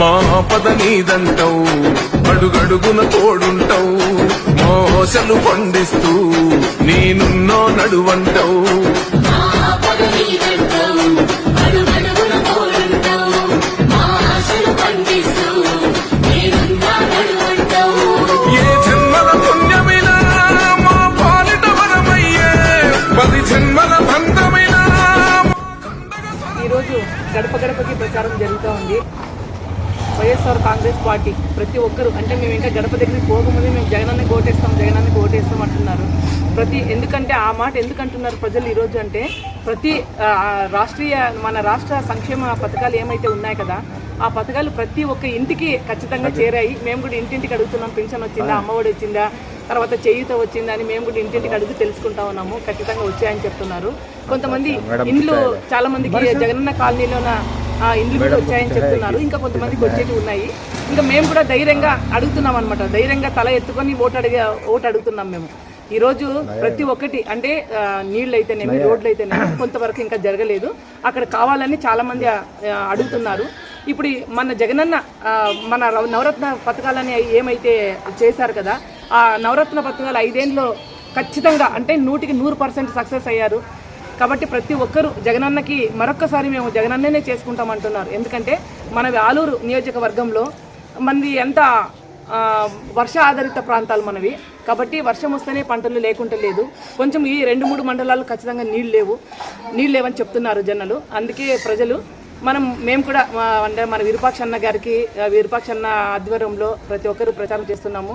మా పద నీదంటావు అడుగడుగున తోడుంటావు మోసలు పండిస్తూ నేనున్నో నడువంటావు. ఏ జన్మల పుణ్యమినా మా పాలిట వరమయ్యే పది జన్మల బంధమైనా ఈరోజు గడప గడపకి ప్రచారం జరుగుతూ ఉంది. వైఎస్ఆర్ కాంగ్రెస్ పార్టీ ప్రతి ఒక్కరు అంటే మేము ఇంకా గడప దగ్గరికి పోకముందే మేము జగనాన్ని ఓటేస్తాం జగనాన్ని ఓటేస్తాం అంటున్నారు. ప్రతి ఎందుకంటే ఆ మాట ఎందుకు అంటున్నారు ప్రజలు ఈరోజు అంటే ప్రతి రాష్ట్రీయ మన రాష్ట్ర సంక్షేమ పథకాలు ఏమైతే ఉన్నాయి కదా ఆ పథకాలు ప్రతి ఒక్క ఇంటికి ఖచ్చితంగా చేరాయి. మేము కూడా ఇంటింటికి అడుగుతున్నాం పెన్షన్ వచ్చిందా అమ్మఒడి వచ్చిందా తర్వాత చేయూత వచ్చిందా అని మేము కూడా ఇంటింటికి అడుగు తెలుసుకుంటా ఉన్నాము ఖచ్చితంగా వచ్చాయని చెప్తున్నారు. కొంతమంది ఇండ్లు చాలా మందికి జగనన్న కాలనీలోన ఇండ్లు కూడా వచ్చాయని చెప్తున్నారు. ఇంకా కొంతమందికి వచ్చేవి ఉన్నాయి. ఇంకా మేము కూడా ధైర్యంగా అడుగుతున్నాం అనమాట ధైర్యంగా తల ఎత్తుకొని ఓటు అడిగే ఓటు అడుగుతున్నాం మేము. ఈ రోజు ప్రతి ఒక్కటి అంటే నీళ్ళు అయితేనేమి రోడ్లు అయితేనేమి కొంతవరకు ఇంకా జరగలేదు. అక్కడ కావాలని చాలా మంది ఆ, అడుగుతున్నారు. ఇప్పుడు మన జగనన్న మన నవరత్న పథకాలని ఏమైతే చేశారు కదా ఆ నవరత్న పథకాలు ఐదేళ్ళలో ఖచ్చితంగా అంటే నూటికి నూరు పర్సెంట్ సక్సెస్ అయ్యారు. కాబట్టి ప్రతి ఒక్కరూ జగనన్నకి మరొక్కసారి మేము జగనన్ననే చేసుకుంటామంటున్నారు. ఎందుకంటే మన ఆలూరు నియోజకవర్గంలో మనది ఎంత వర్ష ఆధారిత ప్రాంతాలు మనవి. కాబట్టి వర్షం వస్తేనే పంటలు లేకుండా లేదు. కొంచెం ఈ రెండు మూడు మండలాలు ఖచ్చితంగా నీళ్ళు లేవు. నీళ్ళు లేవని చెప్తున్నారు జనాలు. అందుకే ప్రజలు మనం మేము కూడా అంటే మన విరూపాక్ష అన్న గారికి ఆ, విరూపాక్ష అన్న ఆధ్వర్యంలో ప్రతి ఒక్కరూ ప్రచారం చేస్తున్నాము.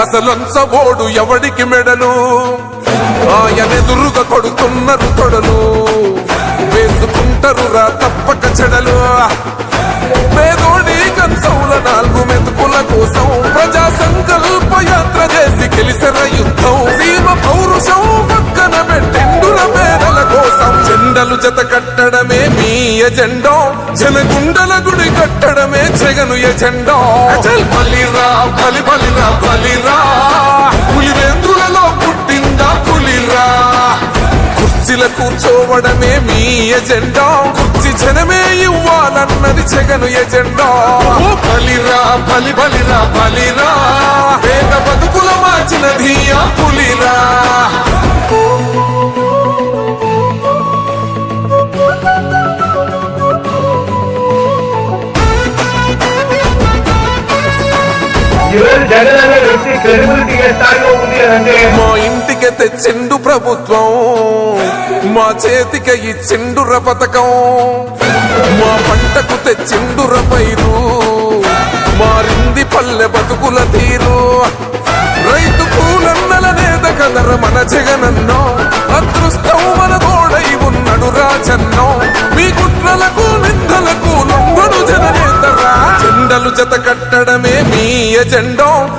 అసలంచబోడు ఎవడికి మెడలు? ఆయనెదురుగా కొడుతున్నారు తొడలు. వేసుకుంటారు రా తప్పక చెడలు. పేదోడి కంచౌల నాలుగు మెతుకుల కోసం జెండలు జత కట్టడమే మీ ఎజెండా. జనగుండల గుడి కట్టడమే జగను ఎజెండా. అచల్ బలిరా బలి బలిరా. బలిరా పులివేంద్రులలో పుట్టిందా పులిరా? కుర్చీల కూర్చోవడమే మీ ఎజెండా. కుర్చీ జనమే ఇవ్వాలన్నది జగను ఎజెండా. బలిరా బలి బలిరా. బలిరా వేద బతుకుల మార్చినది ఆ పులిరా. క్రెడిబిలిటీ ఏ స్థాయిలో ఉంది అంటే? మా ఇంటికి తెచ్చిండు ప్రభుత్వం మా చేతికి ఇచ్చిండుర పథకం మా పంటకు తెచ్చిండుర పైరు మారింది పల్లె బతుకుల తీరు. రైతు పూలన్నల నేత కదర మన జగనన్నో అదృష్టం మన తోడై ఉన్నడు రాజన్నో. మీ కుట్రలకు నిందలకు లొంగడు జననేతరా జెండలు జత కట్టడమే మీ ఎజెండో.